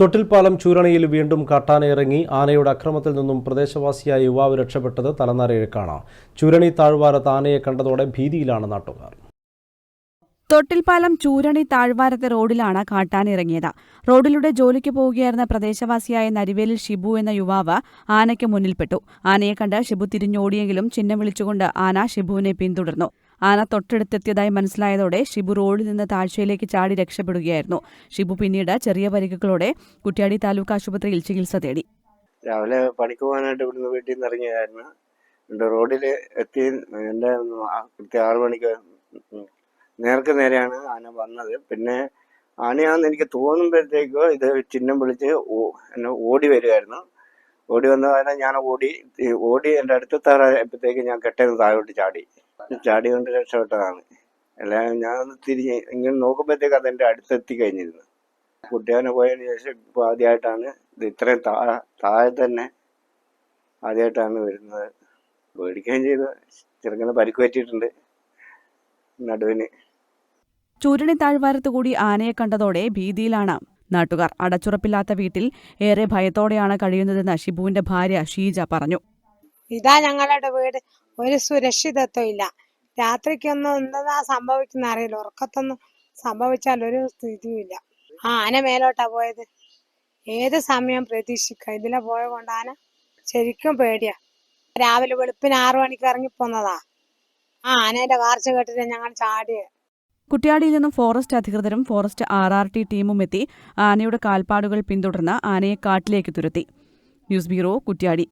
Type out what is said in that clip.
തൊട്ടിൽപ്പാലം ചൂരണയിൽ വീണ്ടും കാട്ടാനയിറങ്ങി ആനയുടെ അക്രമത്തിൽ നിന്നും പ്രദേശവാസിയായ യുവാവ് രക്ഷപ്പെട്ടത് തലനാരിഴക്കാണ് ചൂരണി താഴ്വാരത്ത് ആനയെ കണ്ടതോടെ ഭീതിയിലാണ് നാട്ടുകാർ. തൊട്ടിൽപ്പാലം ചൂരണി താഴ്വാരത്തെ റോഡിലാണ് കാട്ടാനിറങ്ങിയത് റോഡിലൂടെ ജോലിക്ക് പോവുകയായിരുന്ന പ്രദേശവാസിയായ നരിവേലിൽ ഷിബു എന്ന യുവാവ് ആനയ്ക്ക് മുന്നിൽപ്പെട്ടു. ആനയെ കണ്ട് ഷിബു തിരിഞ്ഞോടിയെങ്കിലും ചിഹ്നം വിളിച്ചുകൊണ്ട് ആന ഷിബുവിനെ പിന്തുടർന്നു. ആന തൊട്ടടുത്തെത്തിയതായി മനസ്സിലായതോടെ ഷിബു റോഡിൽ നിന്ന് താഴ്ചയിലേക്ക് ചാടി രക്ഷപ്പെടുകയായിരുന്നു. ഷിബു പിന്നീട് ചെറിയ പരിക്കുകളോടെ കുറ്റ്യാടി താലൂക്ക് ആശുപത്രിയിൽ ചികിത്സ തേടി. രാവിലെ പണിക്ക് പോകാനായിട്ട് ഇവിടുന്ന് വീട്ടിൽ നിന്ന് ഇറങ്ങിയായിരുന്നു എന്റെ റോഡിൽ എത്തി എന്റെ കൃത്യം ആറു മണിക്ക് നേർക്ക് നേരെയാണ് ആന വന്നത്. പിന്നെ ആനയാണെന്ന് എനിക്ക് തോന്നുമ്പോഴത്തേക്കോ ഇത് ചിഹ്നം വിളിച്ച് എന്നെ ഓടി വരുമായിരുന്നു ഓടി വന്ന കാരണം ഞാൻ ഓടി ഓടി എന്റെ അടുത്തെത്താറായപ്പോഴത്തേക്ക് ഞാൻ കെട്ടേന്ന് താഴോട്ട് ചാടി. ചാടി കൊണ്ട് രക്ഷപ്പെട്ടതാണ്. അല്ല ഞാൻ തിരിഞ്ഞ് ഇങ്ങനെ നോക്കുമ്പോഴത്തേക്ക് അതെന്റെ അടുത്തെത്തി കഴിഞ്ഞിരുന്നു. കുട്ടിയാനെ പോയതിന് ശേഷം ഇപ്പോൾ ആദ്യമായിട്ടാണ് ഇത് ഇത്രയും താഴെ താഴെ തന്നെ ആദ്യമായിട്ടാണ് വരുന്നത്. പേടിക്കുകയും ചെയ്തു. ചെറുങ്ങനെ പരിക്ക് പറ്റിയിട്ടുണ്ട് നടുവിന്. ചൂരണി താഴ്വാരത്ത് കൂടി ആനയെ കണ്ടതോടെ ഭീതിയിലാണ് നാട്ടുകാർ. അടച്ചുറപ്പില്ലാത്ത വീട്ടിൽ ഏറെ ഭയത്തോടെയാണ് കഴിയുന്നതെന്ന് ഷിബുവിന്റെ ഭാര്യ ഷീജ പറഞ്ഞു. ഇതാ ഞങ്ങളുടെ വീട്. ഒരു സുരക്ഷിതത്വം ഇല്ല രാത്രിക്കൊന്നും എന്താ സംഭവിക്കുന്ന അറിയില്ല. ഉറക്കത്തൊന്നും സംഭവിച്ചാൽ ഒരു സ്ഥിതിയുമില്ല. ആ ആന മേലോട്ടാ പോയത്. ഏത് സമയം പ്രതീക്ഷിക്കുക ഇതിലെ പോയ കൊണ്ട് ആന ശരിക്കും പേടിയാ. രാവിലെ വെളുപ്പിന് ആറു മണിക്ക് ഇറങ്ങിപ്പോന്നതാ ആ ആനേന്റെ വാർച്ച കേട്ടിട്ട് ഞങ്ങൾ ചാടിയത് കുട്ടിയാടിയിൽ നിന്നും ഫോറസ്റ്റ് അധികൃതരും ഫോറസ്റ്റ് ആർ ആർ ടി ടീമും എത്തി ആനയുടെ കാൽപ്പാടുകൾ പിന്തുടർന്ന് ആനയെ കാട്ടിലേക്ക് തുരത്തി. News bureau Kuttiadi